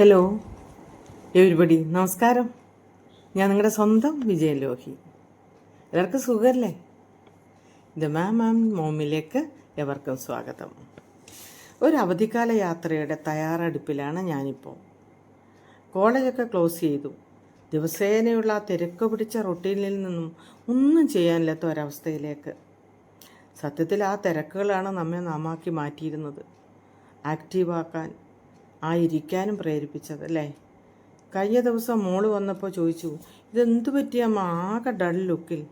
Hello everybody നമസ്കാരം. ഞാൻ നിങ്ങളുടെ സ്വന്തം വിജയൻ ലോഹി. എല്ലാവർക്കും സുഖമല്ലേ ഇത് മാം മാം മോമിലേക്ക് എവർക്കും സ്വാഗതം. ഒരു അവധിക്കാല യാത്രയുടെ തയ്യാറെടുപ്പിലാണ് ഞാനിപ്പോൾ. കോളേജൊക്കെ ക്ലോസ് ചെയ്തു. ദിവസേനയുള്ള ആ തിരക്ക് പിടിച്ച റൊട്ടീനിൽ നിന്നും ഒന്നും ചെയ്യാനില്ലാത്ത ഒരവസ്ഥയിലേക്ക്. സത്യത്തിൽ ആ തിരക്കുകളാണ് നമ്മെ നാമാക്കി മാറ്റിയിരുന്നത്. ആക്റ്റീവാക്കാൻ ആ ഇരിക്കാനും പ്രേരിപ്പിച്ചത് അല്ലേ? കഴിഞ്ഞ ദിവസം മോൾ വന്നപ്പോൾ ചോദിച്ചു ഇതെന്തു പറ്റിയ ആകെ ഡൾ ലുക്കിൽ.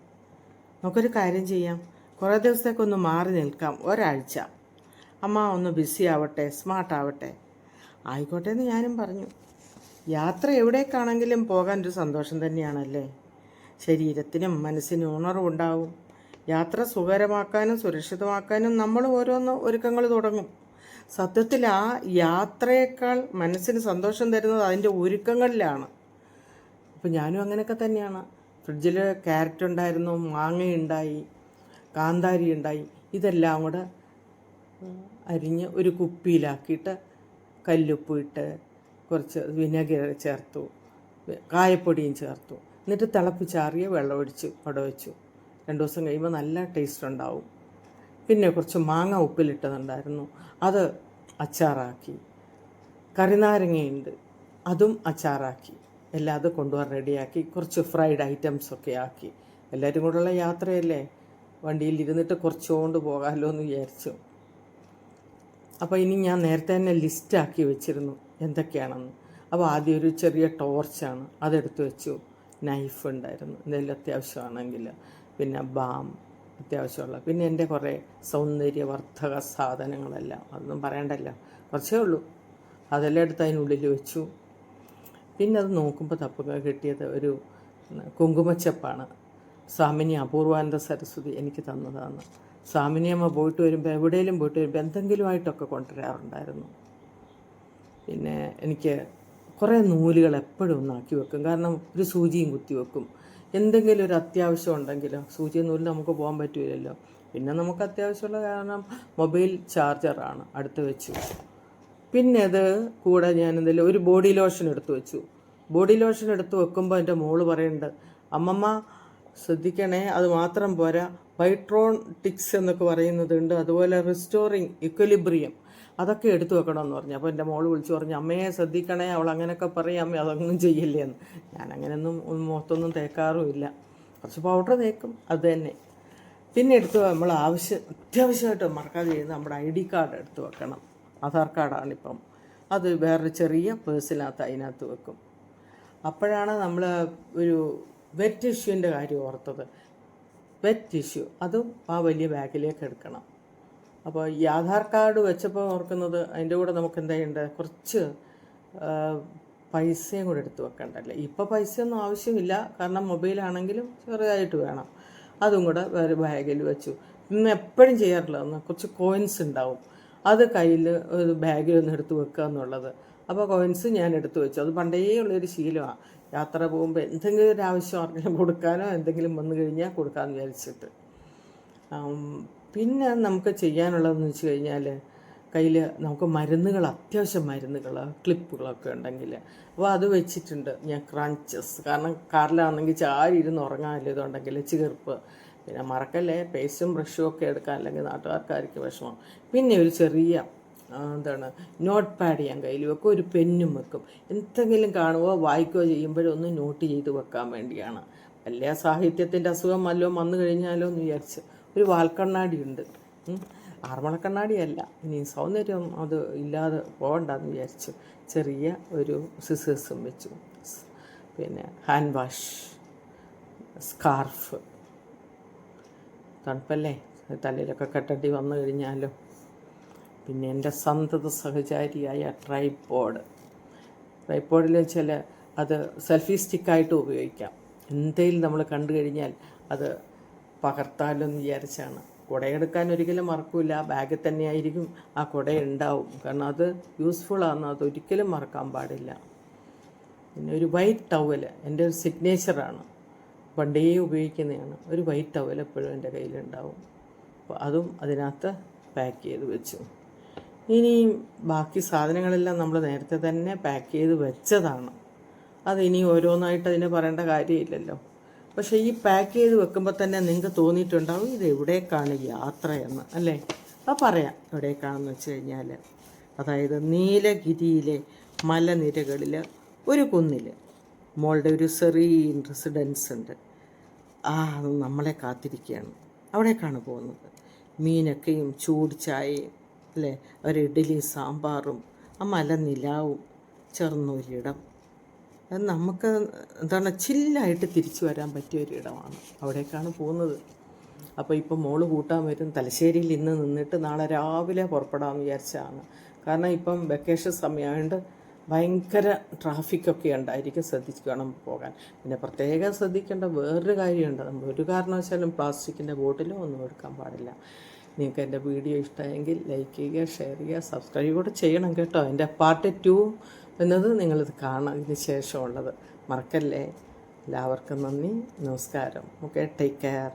നമുക്കൊരു കാര്യം ചെയ്യാം. കുറേ ദിവസത്തേക്കൊന്ന് മാറി നിൽക്കാം. ഒരാഴ്ച. അമ്മ ഒന്ന് ബിസി ആവട്ടെ സ്മാർട്ട് ആവട്ടെ. ആയിക്കോട്ടെ എന്ന് ഞാനും പറഞ്ഞു. യാത്ര എവിടേക്കാണെങ്കിലും പോകാൻ ഒരു സന്തോഷം തന്നെയാണല്ലേ? ശരീരത്തിനും മനസ്സിനും ഉണർവുണ്ടാവും. യാത്ര സുഖകരമാക്കാനും സുരക്ഷിതമാക്കാനും നമ്മൾ ഓരോന്ന് ഒരുക്കങ്ങൾ തുടങ്ങും. സത്യത്തിൽ ആ യാത്രയേക്കാൾ മനസ്സിന് സന്തോഷം തരുന്നത് അതിന്റെ ഒരുക്കങ്ങളിലാണ്. അപ്പം ഞാനും അങ്ങനെയൊക്കെ തന്നെയാണ്. ഫ്രിഡ്ജിൽ ക്യാരറ്റ് ഉണ്ടായിരുന്നു മാങ്ങയുണ്ടായി കാന്താരി ഉണ്ടായി ഇതെല്ലാം കൂടെ അരിഞ്ഞ് ഒരു കുപ്പിയിലാക്കിയിട്ട് കല്ലുപ്പ് ഇട്ട് കുറച്ച് വിനാഗിരി ചേർത്തു കായപ്പൊടിയും ചേർത്തു. എന്നിട്ട് തിളപ്പിച്ചാറിയ വെള്ളമൊഴിച്ച് അവിടെ വെച്ചു രണ്ട് ദിവസം കഴിയുമ്പോൾ നല്ല ടേസ്റ്റ് ഉണ്ടാവും. പിന്നെ കുറച്ച് മാങ്ങ ഉപ്പിലിട്ടതുണ്ടായിരുന്നു. അത് അച്ചാറാക്കി. കറിനാരങ്ങയുണ്ട് അതും അച്ചാറാക്കി. എല്ലാം അത് കൊണ്ടുപോകാൻ റെഡിയാക്കി. കുറച്ച് ഫ്രൈഡ് ഐറ്റംസൊക്കെ ആക്കി. എല്ലാവരും കൂടെയുള്ള യാത്രയല്ലേ? വണ്ടിയിൽ ഇരുന്നിട്ട് കുറച്ചുകൊണ്ട് പോകാമല്ലോ എന്ന് വിചാരിച്ചു. അപ്പോൾ ഇനി ഞാൻ നേരത്തെ തന്നെ ലിസ്റ്റാക്കി വെച്ചിരുന്നു. എന്തൊക്കെയാണെന്ന്. അപ്പോൾ ആദ്യം ഒരു ചെറിയ ടോർച്ചാണ് അതെടുത്ത് വെച്ചു. നൈഫ് ഉണ്ടായിരുന്നു. എന്തെങ്കിലും അത്യാവശ്യമാണെങ്കിൽ. പിന്നെ ബാം. അത്യാവശ്യമുള്ള. പിന്നെ എന്റെ കുറേ സൗന്ദര്യവർദ്ധക സാധനങ്ങളെല്ലാം അതൊന്നും പറയണ്ടല്ലോ. കുറച്ചേ ഉള്ളൂ. അതെല്ലാം എടുത്ത് അതിനുള്ളിൽ വെച്ചു. പിന്നെ അത് നോക്കുമ്പോൾ തപ്പുക കിട്ടിയത് ഒരു കുങ്കുമച്ചപ്പാണ്. സ്വാമിനി അപൂർവാനന്ദ സരസ്വതി എനിക്ക് തന്നതാണ്. സ്വാമിനിയമ്മ പോയിട്ട് വരുമ്പോൾ എവിടെയെങ്കിലും പോയിട്ട് വരുമ്പോൾ എന്തെങ്കിലുമായിട്ടൊക്കെ കൊണ്ടുവരാറുണ്ടായിരുന്നു. പിന്നെ എനിക്ക് കുറേ നൂലുകൾ എപ്പോഴും ഒന്നാക്കി വെക്കും. കാരണം ഒരു സൂചിയും കുത്തി വെക്കും. എന്തെങ്കിലും ഒരു അത്യാവശ്യം ഉണ്ടെങ്കിലോ സൂചി നൂലിൽ നമുക്ക് പോകാൻ പറ്റില്ലല്ലോ പിന്നെ നമുക്ക് അത്യാവശ്യമുള്ള കാരണം മൊബൈൽ ചാർജറാണ് അടുത്ത് വെച്ചു. പിന്നെ അത് കൂടെ ഞാൻ എന്തെങ്കിലും ഒരു ബോഡി ലോഷൻ എടുത്തു വെച്ചു. ബോഡി ലോഷൻ എടുത്ത് വെക്കുമ്പോൾ എന്റെ മോൾ പറയുന്നുണ്ട് അമ്മമ്മ ശ്രദ്ധിക്കണേ. അത് മാത്രം പോരാ. വൈട്രോൺ ടിക്സ് എന്നൊക്കെ പറയുന്നതുണ്ട്. അതുപോലെ റിസ്റ്റോറിങ് ഇക്വലിബ്രിയം അതൊക്കെ എടുത്തു വെക്കണം എന്ന് പറഞ്ഞു. അപ്പോൾ എന്റെ മോൾ വിളിച്ചു പറഞ്ഞു അമ്മയെ ശ്രദ്ധിക്കണേ. അവൾ അങ്ങനെയൊക്കെ പറയും. അമ്മ അതൊന്നും ചെയ്യില്ലേ? എന്ന്. ഞാൻ അങ്ങനെയൊന്നും മുഖത്തൊന്നും തേക്കാറുമില്ല കുറച്ച് പൗഡർ തേക്കും. അത് തന്നെ. പിന്നെ എടുത്ത് നമ്മൾ ആവശ്യം അത്യാവശ്യമായിട്ട് മറക്കാതെ ചെയ്യുന്നത് നമ്മുടെ ഐ ഡി കാർഡ് എടുത്ത് വെക്കണം. ആധാർ കാർഡാണിപ്പം. അത് വേറൊരു ചെറിയ പേഴ്സിനകത്ത് അതിനകത്ത് വെക്കും. അപ്പോഴാണ് നമ്മൾ ഒരു വെറ്റ് ടിഷ്യൂവിന്റെ കാര്യം ഓർത്തത്. വെറ്റ് ടിഷ്യൂ അതും ആ വലിയ ബാഗിലേക്ക് എടുക്കണം. അപ്പോൾ ഈ ആധാർ കാർഡ് വെച്ചപ്പോൾ ഓർക്കുന്നത് അതിന്റെ കൂടെ നമുക്ക് എന്താ ചെയ്യേണ്ടത് കുറച്ച് പൈസയും കൂടെ എടുത്ത് വെക്കണ്ടല്ലേ? ഇപ്പോൾ പൈസയൊന്നും ആവശ്യമില്ല. കാരണം മൊബൈലാണെങ്കിലും ചെറുതായിട്ട് വേണം. അതും കൂടെ വേറെ ബാഗിൽ വെച്ചു. ഇന്ന് എപ്പോഴും ചെയ്യാറില്ല. ഒന്ന് കുറച്ച് കോയിൻസ് ഉണ്ടാവും. അത് കയ്യിൽ ഒരു ബാഗിൽ ഒന്ന് എടുത്ത് വെക്കുക എന്നുള്ളത് അപ്പോൾ കോയിൻസ് ഞാൻ എടുത്ത് വെച്ചു. അത് പണ്ടേ ഉള്ളൊരു ശീലമാണ് യാത്ര പോകുമ്പോൾ എന്തെങ്കിലും ഒരു ആവശ്യം ആർക്കെങ്കിലും കൊടുക്കാനോ എന്തെങ്കിലും വന്നു കഴിഞ്ഞാൽ കൊടുക്കാമെന്ന് വിചാരിച്ചിട്ട്. പിന്നെ നമുക്ക് ചെയ്യാനുള്ളതെന്ന് വെച്ച് കഴിഞ്ഞാൽ കയ്യിൽ നമുക്ക് മരുന്നുകൾ അത്യാവശ്യം മരുന്നുകൾ ക്ലിപ്പുകളൊക്കെ ഉണ്ടെങ്കിൽ അപ്പോൾ അത് വെച്ചിട്ടുണ്ട് ഞാൻ ക്രഞ്ചസ്. കാരണം കാറിലാണെങ്കിൽ ചാരി ഇരുന്ന് ഉറങ്ങാനില്ല ഇതുണ്ടെങ്കിൽ ചീർപ്പ്. പിന്നെ മറക്കല്ലേ പേസ്റ്റും ബ്രഷും ഒക്കെ എടുക്കാൻ അല്ലെങ്കിൽ നാട്ടുകാർക്കായിരിക്കും വിഷമം. പിന്നെ ഒരു ചെറിയ എന്താണ് നോട്ട് പാഡ് ഞാൻ കയ്യിൽ വെക്കും ഒരു പെന്നും വെക്കും. എന്തെങ്കിലും കാണുവോ വായിക്കുകയോ ചെയ്യുമ്പോഴോ ഒന്ന് നോട്ട് ചെയ്ത് വെക്കാൻ വേണ്ടിയാണ്. വലിയ സാഹിത്യത്തിന്റെ അസുഖം വല്ലതും വന്നു കഴിഞ്ഞാലോ എന്ന് വിചാരിച്ച്. ഒരു വാൽക്കണ്ണാടിയുണ്ട്. ആറുമണക്കണ്ണാടിയല്ല ഇനി സൗന്ദര്യം അത് ഇല്ലാതെ പോകണ്ടെന്ന് വിചാരിച്ചു ചെറിയ ഒരു സിസേഴ്സും വെച്ചു. പിന്നെ ഹാൻഡ് വാഷ് സ്കാർഫ് തണുപ്പല്ലേ? തലയിലൊക്കെ കെട്ടേണ്ടി വന്നു കഴിഞ്ഞാലോ? പിന്നെ എന്റെ സന്തത സഹചാരിയായ ട്രൈപോഡ്. ട്രൈപോഡിൽ വെച്ചാൽ അത് സെൽഫി സ്റ്റിക്കായിട്ട് ഉപയോഗിക്കാം. എന്തെങ്കിലും നമ്മൾ കണ്ടു കഴിഞ്ഞാൽ അത് പകർത്താലോ എന്ന് വിചാരിച്ചാണ്. കുടയെടുക്കാൻ ഒരിക്കലും മറക്കില്ല ബാഗിൽ തന്നെയായിരിക്കും ആ കുട ഉണ്ടാവും. കാരണം അത് യൂസ്ഫുള്ളാണ് അത് ഒരിക്കലും മറക്കാൻ പാടില്ല. പിന്നെ ഒരു വൈറ്റ് ടവൽ എന്റെ ഒരു സിഗ്നേച്ചറാണ് പണ്ടേ ഉപയോഗിക്കുന്നതാണ്. ഒരു വൈറ്റ് ടവൽ എപ്പോഴും എന്റെ കയ്യിലുണ്ടാവും അപ്പോൾ അതും അതിനകത്ത് പാക്ക് ചെയ്ത് വെച്ചു. ഇനി ബാക്കി സാധനങ്ങളെല്ലാം നമ്മൾ നേരത്തെ തന്നെ പാക്ക് ചെയ്ത് വെച്ചതാണ്. അതിനി ഓരോന്നായിട്ട് അതിന് പറയേണ്ട കാര്യമില്ലല്ലോ. പക്ഷേ ഈ പാക്ക് ചെയ്ത് വെക്കുമ്പോൾ തന്നെ നിങ്ങൾക്ക് തോന്നിയിട്ടുണ്ടാവും ഇത് എവിടേക്കാണ് യാത്രയെന്ന് അല്ലേ? അപ്പം പറയാം എവിടേക്കാണെന്ന് വെച്ച് കഴിഞ്ഞാൽ അതായത് നീലഗിരിയിലെ മലനിരകളിൽ ഒരു കുന്നിൽ മോളുടെ ഒരു സെറീൻ റെസിഡൻസ് ഉണ്ട്. ആ അത് നമ്മളെ കാത്തിരിക്കുകയാണ്. അവിടേക്കാണ് പോകുന്നത്. മീനൊക്കെയും ചൂട് ചായയും അല്ലേ ഒരു ഇഡ്ഡലിയും സാമ്പാറും ആ മലനിലാവും ചേർന്നൊരിടം അത് നമുക്ക് എന്താണ് ചില്ലായിട്ട് തിരിച്ചു വരാൻ പറ്റിയ ഒരിടമാണ് അവിടേക്കാണ് പോകുന്നത്. അപ്പോൾ ഇപ്പോൾ മോൾ കൂട്ടാൻ വരും തലശ്ശേരിയിൽ ഇന്ന് നിന്നിട്ട് നാളെ രാവിലെ പുറപ്പെടാമെന്ന് വിചാരിച്ചാണ് കാരണം ഇപ്പം വെക്കേഷൻ സമയമായതുകൊണ്ട് ഭയങ്കര ട്രാഫിക്കൊക്കെ ഉണ്ടായിരിക്കും ശ്രദ്ധിക്കണം പോകാൻ. പിന്നെ പ്രത്യേകം ശ്രദ്ധിക്കേണ്ട വേറൊരു കാര്യമുണ്ട്. നമ്മൾ ഒരു കാരണവശാലും പ്ലാസ്റ്റിക്കിന്റെ ബോട്ടിലും ഒന്നും എടുക്കാൻ പാടില്ല. നിങ്ങൾക്ക് എന്റെ വീഡിയോ ഇഷ്ടമായെങ്കിൽ ലൈക്ക് ചെയ്യുക ഷെയർ ചെയ്യുക സബ്സ്ക്രൈബ് കൂടെ ചെയ്യണം കേട്ടോ. എന്റെ പാർട്ട് ടു എന്നത് നിങ്ങളിത് കാണാം ഇതിന് ശേഷമുള്ളത്. മറക്കല്ലേ? എല്ലാവർക്കും നന്ദി. നമസ്കാരം. Okay take care